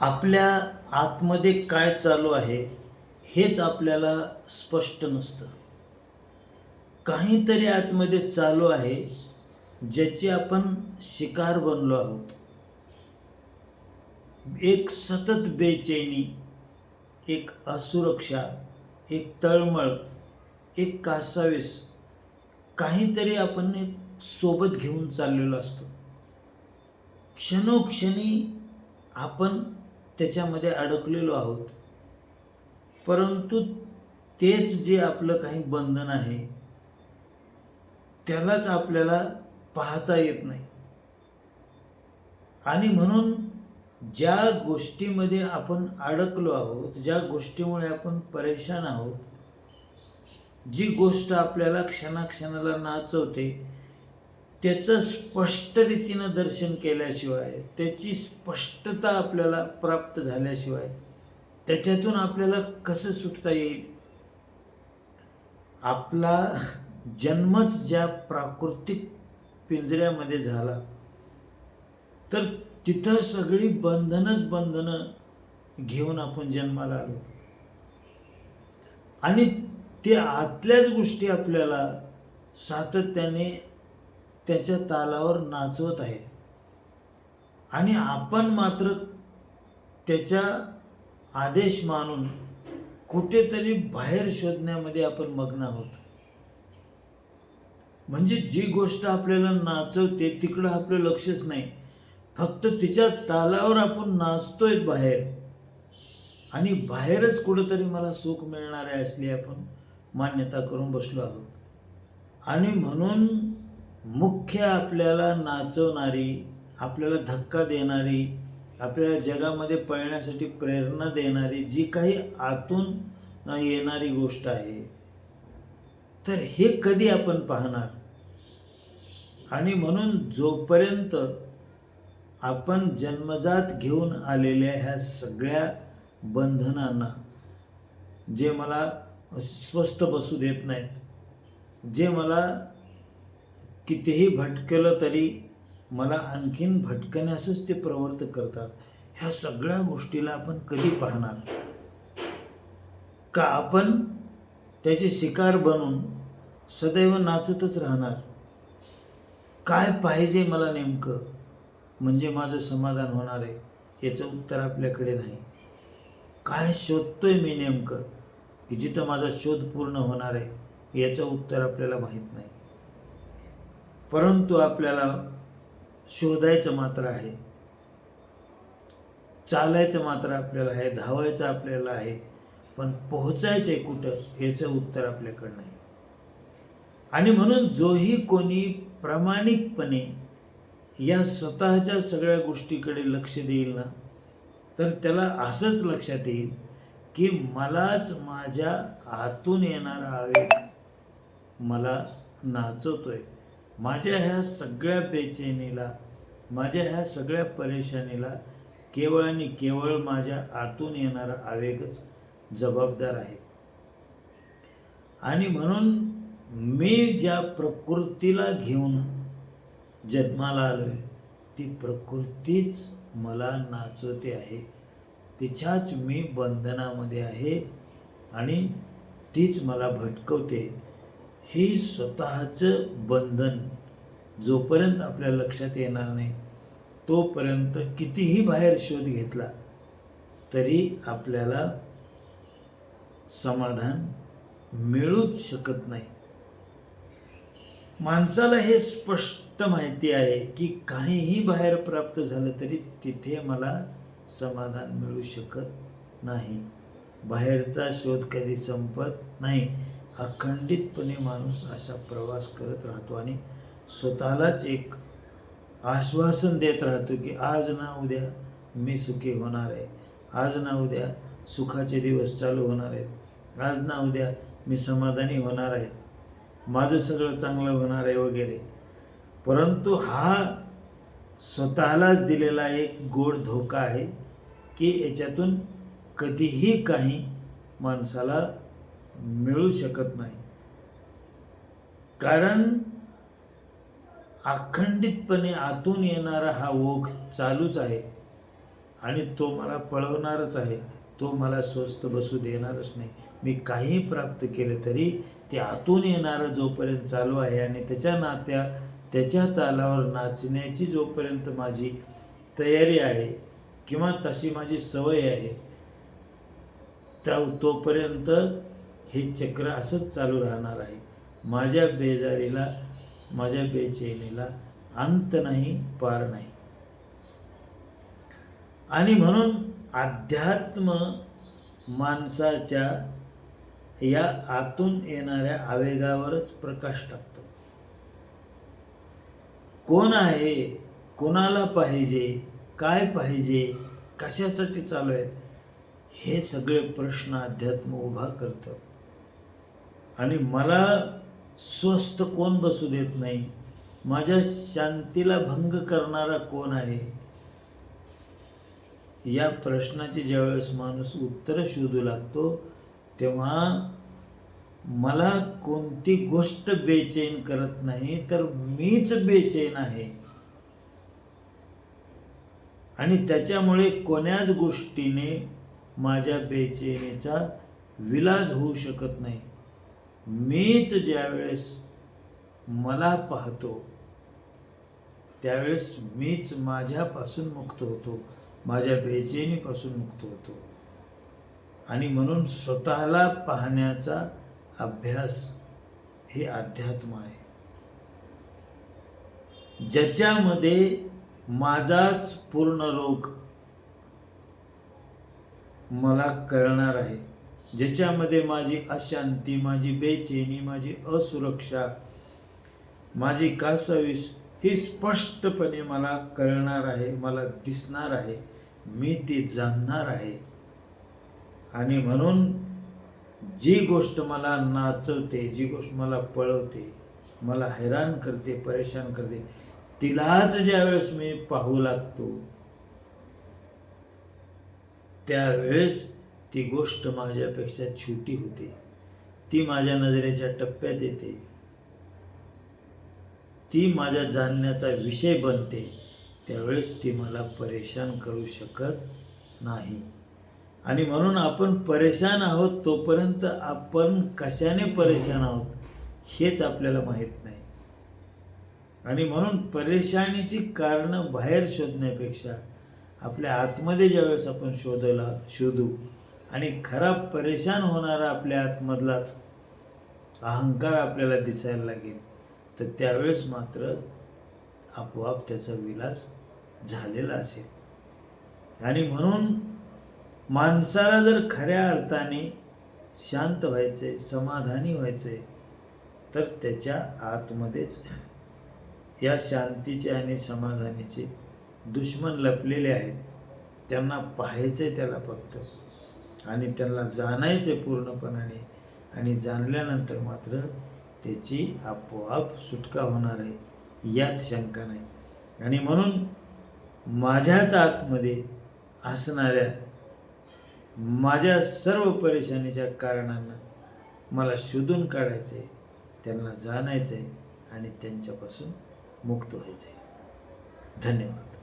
आपल्या आतमध्ये काय चालू आहे हेच आपल्याला स्पष्ट नसतं. काहीतरी आतमध्ये चालू आहे ज्याची आपण शिकार बनलो आहोत. एक सतत बेचैनी एक असुरक्षा एक तळमळ एक कासावीस काहीतरी आपण एक सोबत घेऊन चाललेलो असतो. क्षणोक्षणी आपण त्याच्यामध्ये अडकलेलो आहोत. परंतु तेच जे आपलं काही बंधन आहे त्यालाच आपल्याला पाहता येत नाही. आणि म्हणून ज्या गोष्टीमध्ये आपण अडकलो आहोत ज्या गोष्टीमुळे आपण परेशान आहोत जी गोष्ट आपल्याला क्षणाक्षणाला नाचवते त्याचं स्पष्ट रीतीनं दर्शन केल्याशिवाय त्याची स्पष्टता आपल्याला प्राप्त झाल्याशिवाय त्याच्यातून आपल्याला कसं सुटता येईल? आपला जन्मच ज्या प्राकृतिक पिंजऱ्यामध्ये झाला तर तिथं सगळी बंधनच बंधनं घेऊन आपण जन्माला आलो. आणि ते आतल्याच गोष्टी आपल्याला सातत्याने त्याच्या तालावर नाचवत आहेत. आणि आपण मात्र त्याच्या आदेश मानून कुठेतरी बाहेर शोधण्यामध्ये आपण मग्न आहोत. म्हणजे जी गोष्ट आपल्याला नाचवते तिकडं आपलं लक्षच नाही. फक्त तिच्या तालावर आपण नाचतोय बाहेर. आणि बाहेरच कुठंतरी मला सुख मिळणार आहे असली आपण मान्यता करून बसलो आहोत. आणि म्हणून मुख्य आपल्याला नाचवणारी आपल्याला धक्का देणारी आपल्याला जगामध्ये पळण्यासाठी प्रेरणा देणारी जी काही आतून येणारी गोष्ट आहे. तर हे कधी आपण पाहणार? आणि म्हणून जोपर्यंत आपण जन्मजात घेऊन आलेल्या ह्या सगळ्या बंधनांना जे मला स्वस्थ बसू देत नाहीत जे मला कितीही भटकलं तरी मला आणखीन भटकण्यासच ते प्रवृत्त करतात. ह्या सगळ्या गोष्टीला आपण कधी पाहणार? का आपण त्याचे शिकार बनून सदैव नाचतच राहणार? काय पाहिजे मला नेमकं? म्हणजे माझं समाधान होणार आहे याचं उत्तर आपल्याकडे नाही. काय शोधतोय मी नेमकं? की जिथं माझा शोध पूर्ण होणार आहे याचं उत्तर आपल्याला माहीत नाही. परंतु आपल्याला शोधायचं मात्र आहे. चालायचं मात्र आपल्याला आहे धावायचं आपल्याला आहे पण पोहोचायचं आहे कुठं याचं उत्तर आपल्याकडं नाही. आणि म्हणून जोही कोणी प्रामाणिकपणे या स्वतःच्या सगळ्या गोष्टीकडे लक्ष देईल ना तर त्याला असंच लक्षात येईल की मलाच माझ्या हातून येणारा आवेग मला नाचवतोय. माझ्या ह्या सगळ्या बेचैनीला माझ्या ह्या सगळ्या परेशानीला केवळ आणि केवळ माझ्या आतून येणारा आवेगच जबाबदार आहे. आणि म्हणून मी ज्या प्रकृतीला घेऊन जन्माला आलो आहे ती प्रकृतीच मला नाचवते आहे. तिच्याच मी बंधनामध्ये आहे आणि तीच मला भटकवते. हे स्वतःचं बंधन जोपर्यंत आपल्या लक्षात येणार नाही तोपर्यंत कितीही बाहेर शोध घेतला तरी आपल्याला समाधान मिळूच शकत नाही. माणसाला हे स्पष्ट माहिती आहे की काहीही बाहेर प्राप्त झालं तरी तिथे मला समाधान मिळू शकत नाही. बाहेरचा शोध कधी संपत नाही. अखंडितपणे माणूस असा प्रवास करत राहतो आणि स्वतःलाच एक आश्वासन देत राहतो की आज ना उद्या मी सुखी होणार आहे. आज ना उद्या सुखाचे दिवस चालू होणार आहेत. आज ना उद्या मी समाधानी होणार आहे. माझं सगळं चांगलं होणार आहे वगैरे. परंतु हा स्वतःलाच दिलेला एक गोड धोका आहे की याच्यातून कधीही काही माणसाला मिळू शकत नाही. कारण अखंडितपणे आतून येणारा हा ओघ चालूच आहे आणि तो मला पळवणारच आहे. तो मला स्वस्त बसू देणारच नाही. मी काही प्राप्त केलं तरी ते आतून येणारं जोपर्यंत चालू आहे आणि त्याच्या नात्या त्याच्या तालावर नाचण्याची जोपर्यंत माझी तयारी आहे किंवा तशी माझी सवय आहे त्या तोपर्यंत हे चक्र असंच चालू राहणार आहे. माझ्या बेजारीला माझ्या बेचैनीला अंत नाही पार नाही. आणि म्हणून अध्यात्म माणसाच्या या आतून येणाऱ्या आवेगावरच प्रकाश टाकतो. कोण आहे? कोणाला पाहिजे? काय पाहिजे? कशासाठी चालू आहे? हे सगळे प्रश्न अध्यात्म उभा करतं. आणि मला स्वस्थ कोण बसू देत नाही? माझ्या शांतीला भंग करणारा कोण आहे? या प्रश्नाची ज्यावेळेस माणूस उत्तरं शोधू लागतो तेव्हा मला कोणती गोष्ट बेचैन करत नाही तर मीच बेचैन आहे. आणि त्याच्यामुळे कोण्याच गोष्टीने माझ्या बेचैनीचा विलास होऊ शकत नाही. मीच ज्यावेळेस मला पाहतो त्यावेळेस मीच माझ्यापासून मुक्त होतो माझ्या बेचैनीपासून मुक्त होतो. आणि म्हणून स्वतःला पाहण्याचा अभ्यास हे अध्यात्म आहे. ज्याच्यामध्ये माझाच पूर्ण रोग मला कळणार आहे. ज्याच्यामध्ये माझी अशांती माझी बेचैनी माझी असुरक्षा माझी कासावीस ही स्पष्टपणे मला कळणार आहे मला दिसणार आहे मी ती जाणणार आहे. आणि म्हणून जी गोष्ट मला नाचवते जी गोष्ट मला पळवते मला हैराण करते परेशान करते तिलाच ज्यावेळेस मी पाहू लागतो त्यावेळेस ती गोष्ट माझ्यापेक्षा छोटी होते. ती माझ्या नजरेच्या टप्प्यात येते. ती माझ्या जाणण्याचा विषय बनते. त्यावेळेस ती मला परेशान करू शकत नाही. आणि म्हणून आपण परेशान आहोत तोपर्यंत आपण कशाने परेशान आहोत हेच आपल्याला माहीत नाही. आणि म्हणून परेशानीची कारणं बाहेर शोधण्यापेक्षा आपल्या आतमध्ये ज्यावेळेस आपण शोधला शोधू आणि खरा परेशान होणारा आपल्या आतमधलाच अहंकार आपल्याला दिसायला लागेल. तर त्यावेळेस मात्र आपोआप त्याचा विलास झालेला असेल. आणि म्हणून माणसाला जर खऱ्या अर्थाने शांत व्हायचे समाधानी व्हायचे तर त्याच्या आतमध्येच या शांतीचे आणि समाधानीचे दुश्मन लपलेले आहेत. त्यांना पाहायचे त्याला फक्त. आणि त्यांना जाणायचे पूर्णपणाने आणि जाणल्यानंतर मात्र त्याची आपोआप सुटका होणार आहे यात शंका नाही. आणि म्हणून माझ्याच आतमध्ये असणाऱ्या माझ्या सर्व परेशानीच्या कारणांना मला शोधून काढायचं आहे त्यांना जाणायचं आहे आणि त्यांच्यापासून मुक्त व्हायचं आहे धन्यवाद.